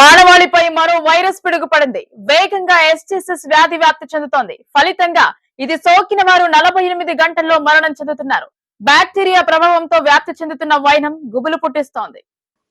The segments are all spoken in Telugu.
మానవాళిపై మరో వైరస్ పిడుగుపడింది. వేగంగా ఎస్టిసిస్ వ్యాధి వ్యాప్తి చెందుతోంది. ఫలితంగా ఇది సోకిన వారు నలభై ఎనిమిది గంటల్లో మరణం చెందుతున్నారు. బ్యాక్టీరియా ప్రభావంతో వ్యాప్తి చెందుతున్న వైనం గుబులు పుట్టిస్తోంది.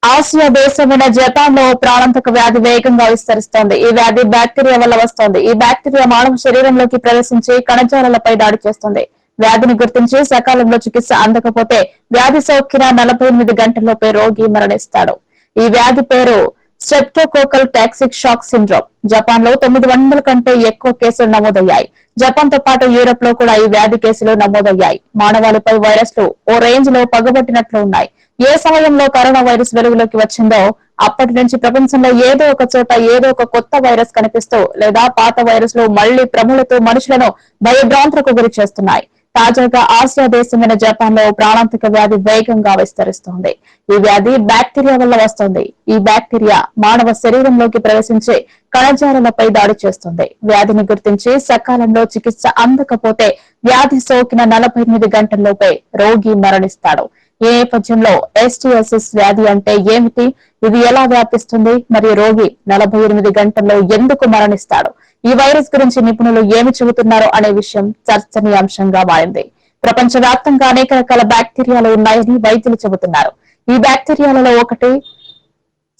ఆసియా దేశమైన జపాన్లో ప్రాణాంతక వ్యాధి వేగంగా విస్తరిస్తోంది. ఈ వ్యాధి బ్యాక్టీరియా వల్ల వస్తోంది. ఈ బ్యాక్టీరియా మానవ శరీరంలోకి ప్రవేశించి కణజాలాలపై దాడి చేస్తుంది. వ్యాధిని గుర్తించి సకాలంలో చికిత్స అందకపోతే వ్యాధి సోకిన నలభై ఎనిమిది గంటల్లోపే రోగి మరణిస్తాడు. ఈ వ్యాధి పేరు స్ట్రెప్టోకోకల్ టాక్సిక్ షాక్ సిండ్రోమ్ జపాన్లో తొమ్మిది వందల కంటే ఎక్కువ కేసులు నమోదయ్యాయి. జపాన్తో పాటు యూరోప్లో కూడా ఈ వ్యాధి కేసులు నమోదయ్యాయి. మానవాళిపై వైరస్లు ఓ రేంజ్లో పగబట్టినట్లు ఉన్నాయి. ఏ సమయంలో కరోనా వైరస్ వెలుగులోకి వచ్చిందో అప్పటి నుంచి ప్రపంచంలో ఏదో ఒక చోట ఏదో ఒక కొత్త వైరస్ కనిపిస్తూ లేదా పాత వైరస్లు మళ్ళీ ప్రములతో మనుషులను భయభ్రాంతులకు గురి చేస్తున్నాయి. తాజాగా ఆసియా దేశమైన జపాన్లో ప్రాణాంతక వ్యాధి వేగంగా విస్తరిస్తోంది. ఈ వ్యాధి బ్యాక్టీరియా వల్ల వస్తుంది. ఈ బ్యాక్టీరియా మానవ శరీరంలోకి ప్రవేశించే కణజాలాలపై దాడి చేస్తుంది. వ్యాధిని గుర్తించి సకాలంలో చికిత్స అందకపోతే వ్యాధి సోకిన నలభై ఎనిమిది గంటల్లోపే రోగి మరణిస్తాడు. ఈ నేపథ్యంలో ఎస్టీఎస్ఎస్ వ్యాధి అంటే ఏమిటి? ఇది ఎలా వ్యాపిస్తుంది? మరియు రోగి నలభై ఎనిమిది గంటల్లో ఎందుకు మరణిస్తాడు? ఈ వైరస్ గురించి నిపుణులు ఏమి చెబుతున్నారో అనే విషయం చర్చనీయాంశంగా మారింది. ప్రపంచవ్యాప్తంగా అనేక రకాల బ్యాక్టీరియాలు ఉన్నాయని వైద్యులు చెబుతున్నారు. ఈ బ్యాక్టీరియాలలో ఒకటి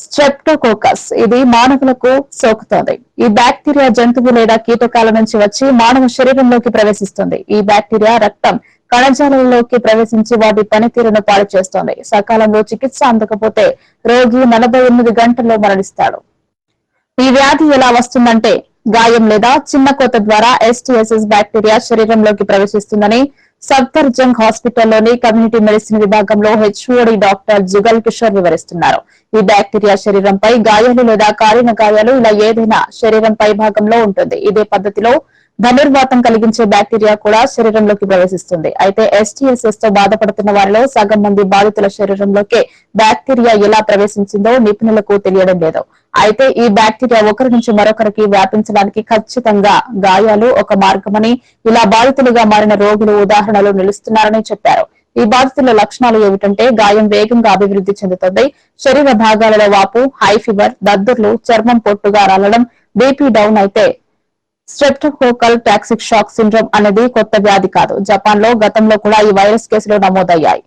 స్ట్రెప్టోకోకస్. ఇది మానవులకు సోకుతోంది. ఈ బ్యాక్టీరియా జంతువు లేదా కీటకాల నుంచి వచ్చి మానవ శరీరంలోకి ప్రవేశిస్తుంది. ఈ బ్యాక్టీరియా రక్తం కణజాలంలోకి ప్రవేశించి వాటి పనితీరును పాడు చేస్తోంది. సకాలంలో చికిత్స అందకపోతే రోగి నలభై ఎనిమిది గంటల్లో మరణిస్తాడు. ఈ వ్యాధి ఎలా వస్తుందంటే గాయం లేదా చిన్న కోత ద్వారా ఎస్టీఎస్ఎస్ బ్యాక్టీరియా శరీరంలోకి ప్రవేశిస్తుందని సఫ్దర్జంగ్ హాస్పిటల్లోని కమ్యూనిటీ మెడిసిన్ విభాగంలో హెచ్ఓడి డాక్టర్ జుగల్ కిషోర్ వివరిస్తున్నారు. ఈ బ్యాక్టీరియా శరీరంపై గాయాలు లేదా కాలిన గాయాలు ఇలా ఏదైనా శరీరం పై భాగంలో ఉంటుంది. ఇదే పద్ధతిలో ధనుర్వాతం కలిగించే బ్యాక్టీరియా కూడా శరీరంలోకి ప్రవేశిస్తుంది. అయితే ఎస్టీఎస్ఎస్తో బాధపడుతున్న వారిలో సగం మంది బాధితుల శరీరంలోకి బ్యాక్టీరియా ఎలా ప్రవేశించిందో నిపుణులకు తెలియడం లేదు. అయితే ఈ బ్యాక్టీరియా ఒకరి నుంచి మరొకరికి వ్యాపించడానికి ఖచ్చితంగా గాయాలు ఒక మార్గమని ఇలా బాధితులుగా మారిన రోగులు ఉదాహరణలు నిలుస్తున్నారని చెప్పారు. ఈ బాధితుల లక్షణాలు ఏమిటంటే గాయం వేగంగా అభివృద్ధి చెందుతుంది. శరీర భాగాలలో వాపు హై ఫీవర్ దద్దుర్లు చర్మం పొట్టుగా రాలడం బీపీ డౌన్ అయితే స్ట్రెప్టోకోకల్ టాక్సిక్ షాక్ సిండ్రోమ్ అనేది కొత్త వ్యాధి కాదు. జపాన్లో గతంలో కూడా ఈ వైరస్ కేసులు నమోదయ్యాయి.